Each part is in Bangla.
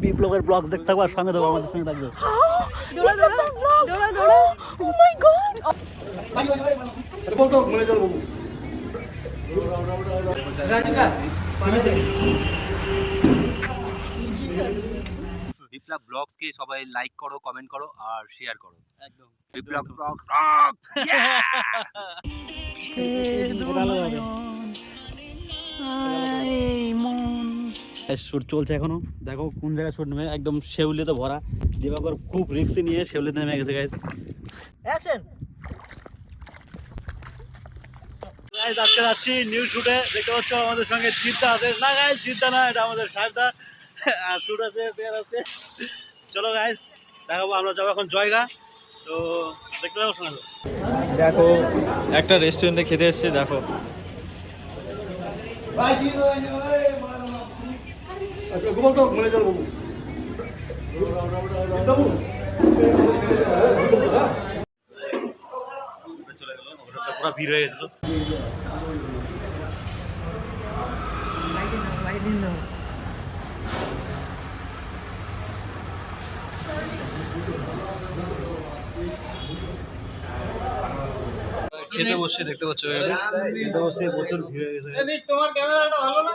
বিপ্লবের ব্লগ দেখতে থাকব আর সঙ্গে থাকব আমাদের সঙ্গে থাকবে। বিপ্লব ব্লগসকে সবাই লাইক করো কমেন্ট করো আর শেয়ার করো। একদম। বিপ্লব ব্লগ শুট চলছে এখনও। দেখো কোন জায়গায় শুট নেমে একদম শেউলিতে ভরা। দিবাকর খুব রিক্সি নিয়ে শেউলিতে নেমে গেছে গাইজ অ্যাকশন গাইজ আজকে যাচ্ছি নিউ শুটে দেখতে পাচ্ছ আমাদের সঙ্গে জিদ্দা আছে। না গাইজ জিদ্দা না এটা আমাদের সাহেবদা আর শুট আছে পেয়ার আছে। চলো গাইজ দেখাবো আমরা যাব এখন জয়গা। তো দেখতে যাব শোনা দেখো একটা রেস্টুরেন্টে খেতে এসছে দেখো। চলে গেলো হোটেলটা পুরো ভিড় হয়ে গেছিল। খেতে বসছি দেখতে পাচ্ছ খেতে বসে প্রচুর ভিড় হয়ে গেছে তোমার ক্যামেরাটা ভালো না?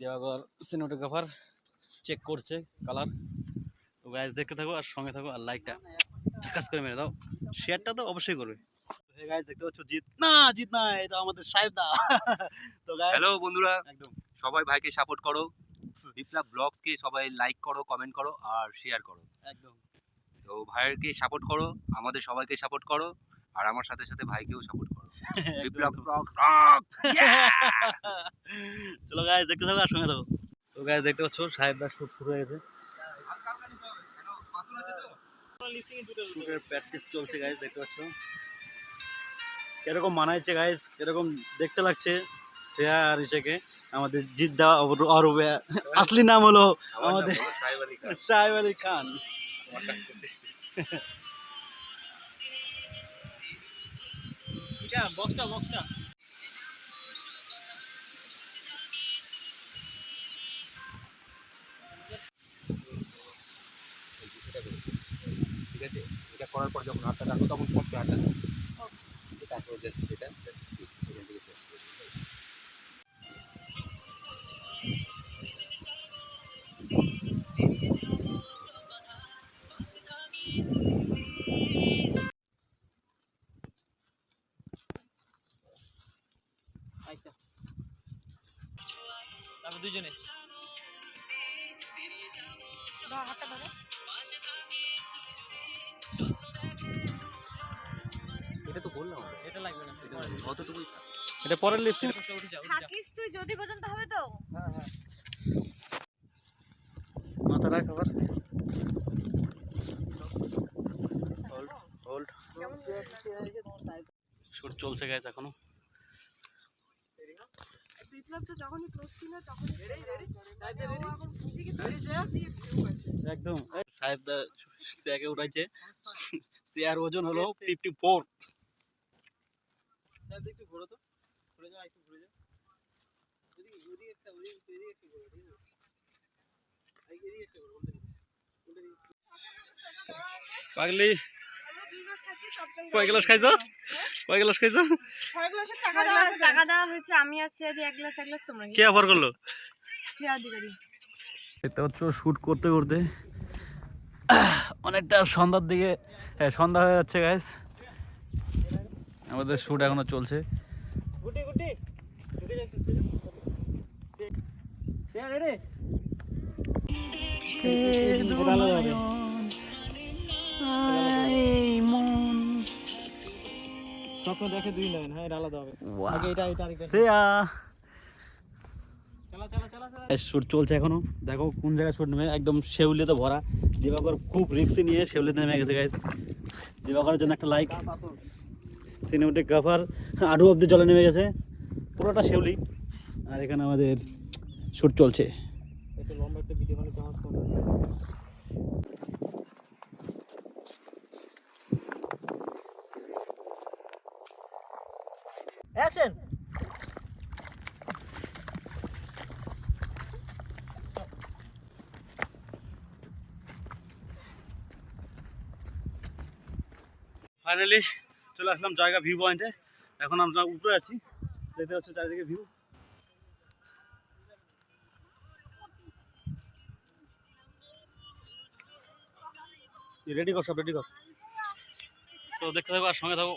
দেওয়াগর সিনেমাটোগ্রাফার চেক করছে কালার তো গাইস দেখতে থাকো আর সঙ্গে থাকো আর লাইকটা ঝাকাস করে মেরে দাও। শেয়ারটা তো অবশ্যই করবে। গাইস দেখতে পাচ্ছ জিত না জিত না এটা আমাদের সাহেব দা। তো হ্যালো বন্ধুরা। একদম। সবাই ভাইকে সাপোর্ট করো। বিপ্লব সবাই লাইক করো কমেন্ট করো আর শেয়ার করো। একদম। তো ভাইয়েরকে সাপোর্ট করো আমাদের সবাইকে সাপোর্ট করো আর আমার সাথে সাথে ভাইকেও সাপোর্ট চলো গাইস দেখতে থাকো আর সঙ্গে থাকো। তো গাইস দেখতে পাচ্ছ সাহেবরা খুব শুরু হয়ে দেখতে পাচ্ছ। কীরকম মানাইছে গাইস কীরকম দেখতে লাগছে। শ্রেয়া আর ইসাকে আমাদের জিদ্দা অরুবে আসলি নাম হলো আমাদের সাহেব আলী খান। বক্সটা বক্সটা ঠিক আছে? এটা করার পর যখন আটটা রাখো তখন পড়তে হাতটা। তারপর জাস্ট আচ্ছা তারপর দুজনে হাতটা ধরো। এটা তো বললাম এটা লাগবে না। অতটুকুই এটা পরের লিপসিং থাকিস তুই যদি পর্যন্ত হবে তো। মাথা রাখ আবার। হোল্ড হোল্ড শুট চলছে গাইজ এখনও। বিপ্লব তো যখনই ক্লোজ ছিল তখনই একদম। সাহেব দা সিয়াকে উঠাইছে। সিয়ার ওজন হলো ফিফটি ফোর একটু ঘোরো তো। ঘুরে যাও একটু ঘুরে যাও। পাগলি। কয় গ্লাস খাইছো? কয় গ্লাস খাইছো? টাকা দেওয়া আছে, টাকা দেওয়া হয়েছে আমি আর সিয়া এক গ্লাস এক গ্লাস তোমরা কে অফার করল? দেখতে পাচ্ছ শ্যুট করতে করতে অনেকটা সন্ধ্যার দিকে হ্যাঁ সন্ধ্যা হয়ে যাচ্ছে গাইস আমাদের শ্যুট এখনও চলছে। গুটি গুটি। স্বপ্ন দেখে দুই লাইন হ্যাঁ এটা আলাদা হবে। আগে এটা এটা আরেকটা। সেয়া। শ্যুট চলছে এখনও। দেখো কোন জায়গায় শ্যুট নেমে একদম শেউলিতে ভরা। দিবাকর খুব রিক্সি নিয়ে শেউলিতে নেমে গেছে গাইজ দিবাকরের জন্য একটা লাইক সিনেমেটিক কাভার আরও অব্দি জলে নেমে গেছে। পুরোটা শেউলি। আর এখানে আমাদের শ্যুট চলছে। ফাইনালি চলে আসলাম জায়গা ভিউ পয়েন্টে এখন আমরা উপরে আছি। দেখতে হচ্ছে চারিদিকে ভিউ রেডি কর, সব রেডি কর। তো দেখতে থাকো আর সঙ্গে থাকো,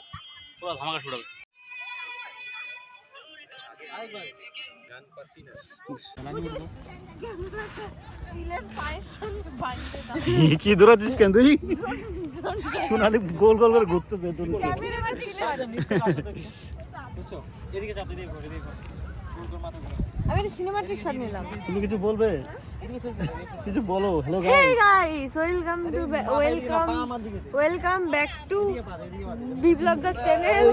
পুরো ধামাকা পাচ্ছি না কি দৌড়াচ্ছিস কেন তুই? সোনালি গোল গোল করে ঘুরতেছে আমি একটা সিনেমাটিক শট নিলাম। তুমি কিছু বলবে? কিছু বলো hello hey guys welcome to welcome welcome back to Biplab da channel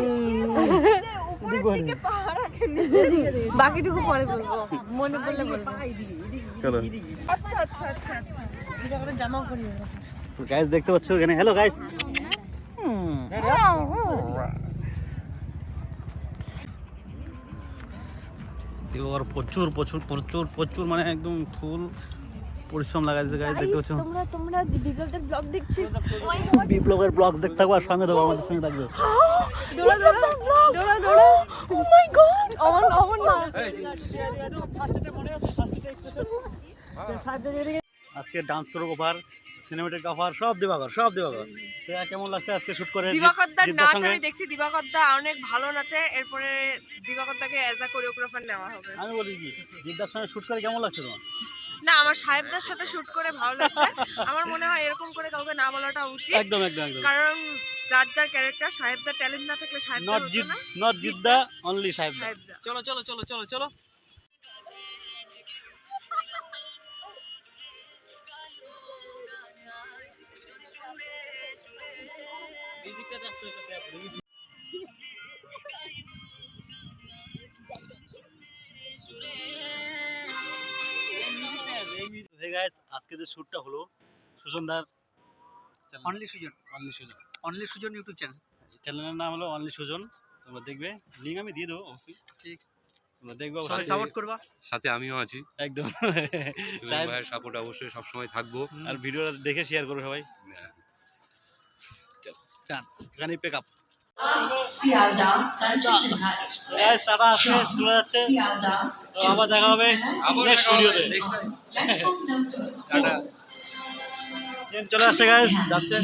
বাকিটুকু পরে বলব। মনে পড়লে বলব। চলো। আচ্ছা আচ্ছা আচ্ছা আচ্ছা। জামা পরি গাইস দেখতে পাচ্ছ এখানে? হ্যালো গাইস এবার প্রচুর প্রচুর প্রচুর প্রচুর মানে একদম ফুল পরিশ্রম লাগাইছে গাইস দেখতে পাচ্ছ তোমরা তোমরা বিপ্লবদের ব্লগ দেখছি বিপ্লবের ব্লগ দেখতে থাকব আর সঙ্গে দেবো আমাদের সঙ্গে থাকবে দৌড়া দৌড়া দৌড়া দৌড়া ও মাই গড অমন অমন না আজকে ডান্স করো কভার সিনেমেটিক সব দেবাগর সব দেবাগর তো কেমন লাগছে আজকে শুট করে? দিবাকরদার জিদ্দার নাচ আমি দেখছি দিবাকরদা অনেক ভালো নাচে এরপরে দিবাকরদাকে অ্যাজ আ কোরিওগ্রাফার নেওয়া হবে। আমি বলি কি জিদ্দার সঙ্গে শুট করে কেমন লাগছে তোমার? না আমার সাহেবদার সাথে শুট করে ভালো লাগছে। আমার মনে হয় এরকম করে কাউকে না বলাটা উচিত। একদম একদম একদম। কারণ যার যার ক্যারেক্টার সাহেবদার ট্যালেন্ট না থাকলে সাহেবদার নট জিদ না। নট জিদ্দা অনলি সাহেব সাহেবদা। চলো চলো চলো চলো চলো। আজকে যে শুটটা হলো সুজনদার only Sujan. Only Sujan. Only Sujan YouTube channel চ্যানেলের নাম হলো অনলি সুজন। তোমরা দেখবে লিঙ্ক আমি দিয়ে দেবো অবশ্যই ঠিক। তোমরা দেখবে সবাই সাপোর্ট করবা। সাথে আমিও আছি। একদম। ভাইয়ের সাপোর্ট অবশ্যই সবসময় থাকব। আর ভিডিওটা দেখে শেয়ার করো সবাই। হ্যাঁ। এখানে পেক আপ গাইস টাটা আজকে চলে যাচ্ছে। তো আবার দেখা হবে নেক্সট ভিডিওতে চলে আসছে গাইস যাচ্ছে।